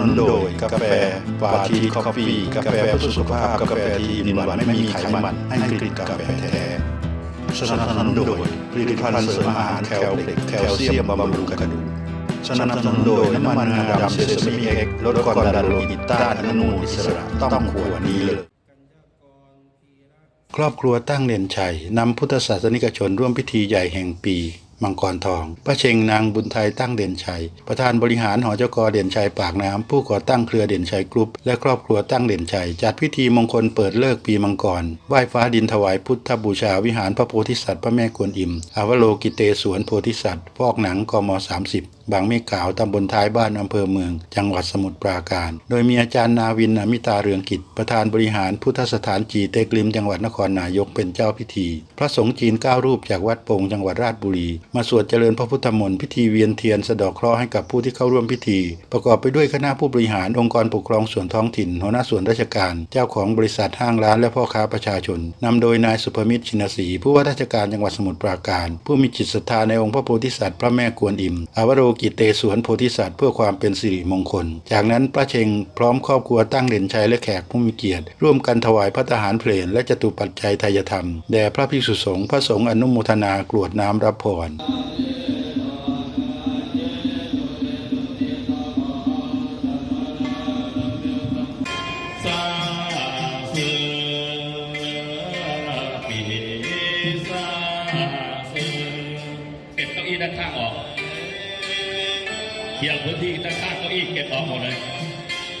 นุนโดยกาแฟปาทีคอฟฟี่กาแฟเพื่อสุขภาพกาแฟที่มีหวานไม่มีไขมันให้กลิ่นกาแฟแท้สนับสนุนโดยผลิตภัณฑ์เสริมอาหารแคลเล็กแคลเซียมบำรุงกระดูกสนับสนุนโดยน้ำมันงาดำเซซามิเอ็กลดความดันโลหิตต้านอนุมูลอิสระต้องขวดนี้เลยครอบครัวตั้งเด่นชัยนำพุทธศาสนิกชนร่วมพิธีใหญ่แห่งปี มังกรทอง พระเชงนางบุญไทยตั้งเด่นชัย ประธานบริหารหอเจ้ากอเด่นชัยปากน้ำผู้ก่อตั้งเครือเด่นชัยกรุ๊ปและครอบครัวตั้งเด่นชัย จัดพิธีมงคลเปิดเลิกปีมังกร ไหว้ฟ้าดินถวายพุทธบูชาวิหารพระโพธิสัตว์พระแม่กวนอิมอวโลกิเตสวนโพธิสัตว์ พอกหนังกม 30 บางเมฆขาวตำบลท้ายบ้านอำเภอเมือง จังหวัดสมุทรปราการ โดยมีอาจารย์นาวินอมิตาเรืองกิจ ประธานบริหารพุทธสถานจีเตกลิมจังหวัดนครนายกเป็นเจ้าพิธี พระสงฆ์จีนก้ารูปจากวัดโป่งจังหวัดราชบุรี มาสวดเจริญพระพุทธมนต์พิธีเวียนเทียนสะดอกเคราะห์ให้กับผู้ที่เข้าร่วมพิธี ประกอบไปด้วยคณะผู้บริหารองค์กรปกครองส่วนท้องถิ่นหัวหน้าส่วนราชการ เจ้าของบริษัทห้างร้านและพ่อค้าประชาชนนำโดยนายสุภมิตรชินศรีผู้ว่าราชการจังหวัดสมุทรปราการ ผู้มีจิตศรัทธาในองค์พระโพธิสัตว์พระแม่กวนอิมอวโรกิเตสวนโพธิสัตว์เพื่อความเป็นสิริมงคล จากนั้นพระเชงพร้อมครอบครัวตั้งเด่นชัยและแขกผู้มีเกียรติ ร่วมกันถวายพระทหารเพลนและจตุปัจจัยทายธรรมแด่พระภิกษุสงฆ์พระสงฆ์อนุโมทนากรวดน้ำรับพรสาสืปีสาสืเก็บเก้าอี้ด้านข้างออก เคลียร์พื้นที่ด้านข้างเก้าอี้เก็บออกหมดเลย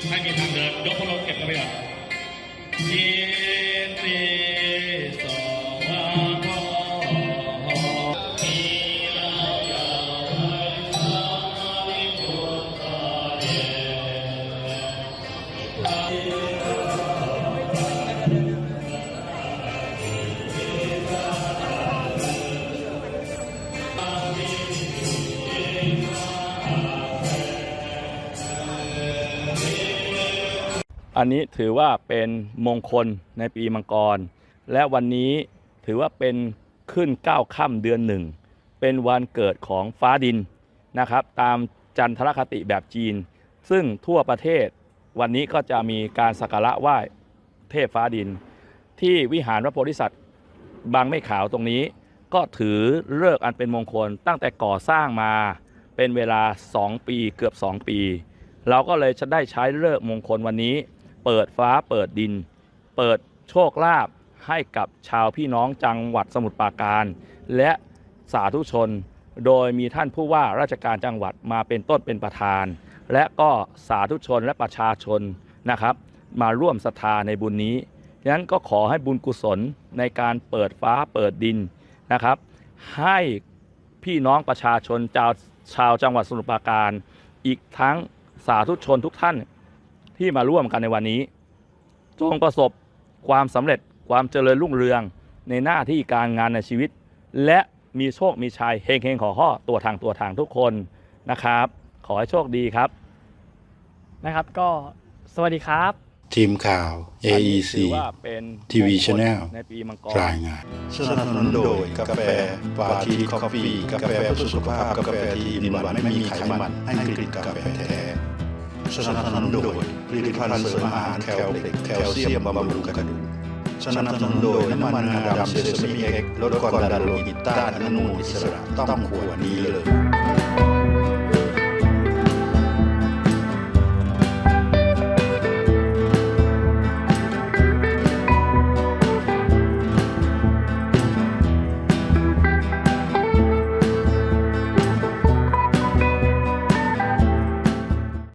ให้มีทางเดินยกพลมเก็บกันไปก่อนยินดีสวา อันนี้ถือว่าเป็นมงคลในปีมังกร และวันนี้ถือว่าเป็นขึ้น9ก้าค่ำเดือนหนึ่ง เป็นวันเกิดของฟ้าดินนะครับ ตามจันทรคติแบบจีน ซึ่งทั่วประเทศวันนี้ก็จะมีการสักการะไหว้เทพฟ้าดิน ที่วิหารพระโพธิสัตว์บางไม่ขาวตรงนี้ ก็ถือเลิกอันเป็นมงคลตั้งแต่ก่อสร้างมาเป็นเวลา 2 ปีเกือบ 2 ปี เราก็เลยจะได้ใช้เลิกมงคลวันนี้ เปิดฟ้าเปิดดิน เปิดโชคลาภให้กับชาวพี่น้องจังหวัดสมุทรปราการ และสาธุชน โดยมีท่านผู้ว่าราชการจังหวัดมาเป็นต้นเป็นประธาน และก็สาธุชนและประชาชนนะครับ มาร่วมศรัทธาในบุญนี้ดังนั้นก็ขอให้บุญกุศลในการเปิดฟ้าเปิดดินนะครับ ให้พี่น้องประชาชนชาวชาวจังหวัดสมุทรปราการ อีกทั้งสาธุชนทุกท่าน ที่มาร่วมกันในวันนี้ จงประสบความสำเร็จความเจริญรุ่งเรืองในหน้าที่การงานในชีวิต และมีโชคมีชัยเฮงเฮงขอข้อตัวทางตัวทางทุกคนนะครับ ขอให้โชคดีครับ นะครับก็สวัสดีครับ ทีมข่าวอันนี้ AEC ถือว่าเป็น TV มงคล Channel ในปีมังกร รายงาน สนับสนุนโดยกาแฟปาทีคอฟฟี่กาแฟเพื่อสุขภาพ กาแฟที่มีหวานไม่มีไขมันให้กลิ่นกาแฟแท้ สนับสนุนโดยผลิตภัณฑ์เสริมอาหารแคลเล็กแคลเซียมบำรุงกระดูกสนับสนุนโดยน้ำมันงาดำเซซามิเอ็กลดความดันโลหิตต้านอนุมูลอิสระต้องขวดนี้เลย